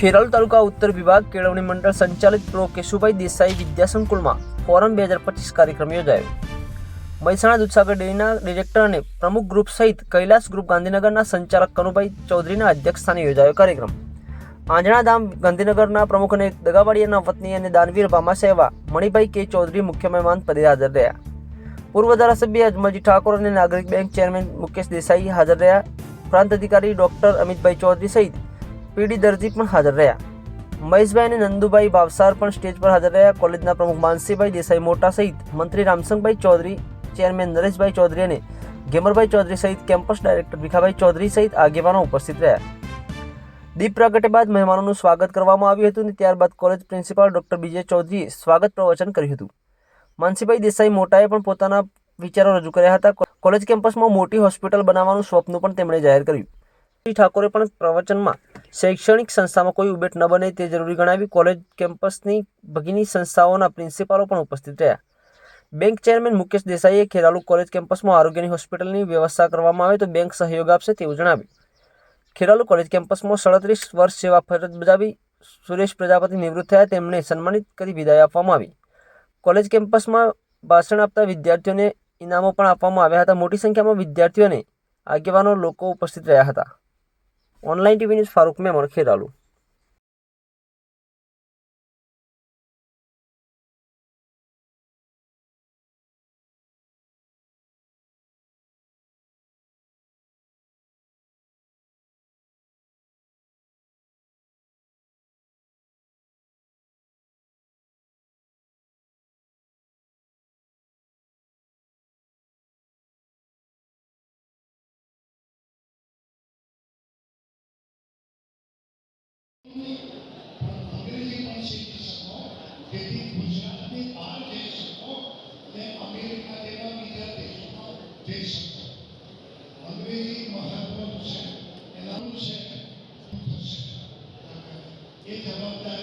ખેરાલુ તાલુકા ઉત્તર વિભાગ કેળવણી મંડળ સંચાલિત પ્રો કેશુભાઈ દેસાઈ વિદ્યાસંકુલમાં ફોરમ બે હજાર પચીસ કાર્યક્રમ યોજાયો. મહેસાણા દૂધસાગર ડેરીના ડિરેક્ટર અને પ્રમુખ ગ્રુપ સહિત કૈલાસ ગ્રુપ ગાંધીનગરના સંચાલક કનુભાઈ ચૌધરીના અધ્યક્ષસ્થાને યોજાયો કાર્યક્રમ. આંજણા ધામ ગાંધીનગરના પ્રમુખ અને દગાવાડિયાના વતની અને દાનવીર ભામાસા એવા મણિભાઈ કે ચૌધરી મુખ્ય મહેમાન પદે હાજર રહ્યા. પૂર્વ ધારાસભ્ય અજમલજી ઠાકોર અને નાગરિક બેંક ચેરમેન મુકેશ દેસાઈ હાજર રહ્યા. પ્રાંત અધિકારી ડોક્ટર અમિતભાઈ ચૌધરી સહિત પીડી દરજી પણ હાજર રહ્યા. મહેશભાઈ અને નંદુભાઈ ભાવસાર પણ સ્ટેજ પર હાજર રહ્યા. કોલેજના પ્રમુખ માનસીભાઈ દેસાઈ મોટા સહિત મંત્રી રામસંગભાઈ ચૌધરી, ચેરમેન નરેશભાઈ ચૌધરી અને ગેમરભાઈ ચૌધરી સહિત કેમ્પસ ડાયરેક્ટર ભીખાભાઈ ચૌધરી સહિત આગેવાનો ઉપસ્થિત રહ્યા. દીપ પ્રાગટ્ય બાદ મહેમાનોનું સ્વાગત કરવામાં આવ્યું હતું અને ત્યારબાદ કોલેજ પ્રિન્સિપાલ ડોક્ટર બીજે ચૌધરીએ સ્વાગત પ્રવચન કર્યું હતું. માનસીભાઈ દેસાઈ મોટાએ પણ પોતાના વિચારો રજૂ કર્યા હતા. કોલેજ કેમ્પસમાં મોટી હોસ્પિટલ બનાવવાનું સ્વપ્ન પણ તેમણે જાહેર કર્યું. શ્રી ઠાકોરે પણ પ્રવચનમાં શૈક્ષણિક સંસ્થામાં કોઈ ઉબેટ ન બને તે જરૂરી ગણાવી કોલેજ કેમ્પસની ભગીની સંસ્થાઓના પ્રિન્સિપાલો પણ ઉપસ્થિત રહ્યા. બેંક ચેરમેન મુકેશ દેસાઈએ ખેરાલુ કોલેજ કેમ્પસમાં આરોગ્યની હોસ્પિટલની વ્યવસ્થા કરવામાં આવે તો બેંક સહયોગ આપશે તેવું જણાવ્યું. ખેરાલુ કોલેજ કેમ્પસમાં સડત્રીસ વર્ષ સેવા ફરજ બજાવી સુરેશ પ્રજાપતિ નિવૃત્ત થયા તેમને સન્માનિત કરી વિદાય આપવામાં આવી. કોલેજ કેમ્પસમાં ભાષણ આપતા વિદ્યાર્થીઓને ઇનામો પણ આપવામાં આવ્યા હતા. મોટી સંખ્યામાં વિદ્યાર્થીઓને આગેવાનો લોકો ઉપસ્થિત રહ્યા હતા. online TV news Farooq Memon Kheralu Είναι Αμερική πανσήκη σακό, γιατί Gujarati બહાર જઈ શકો ને અમેરિકા જેવા બીજા દેશોમાં જઈ શકો અંગ્રેજી મહત્વનું છે એનાનું છે એ જવાબદાર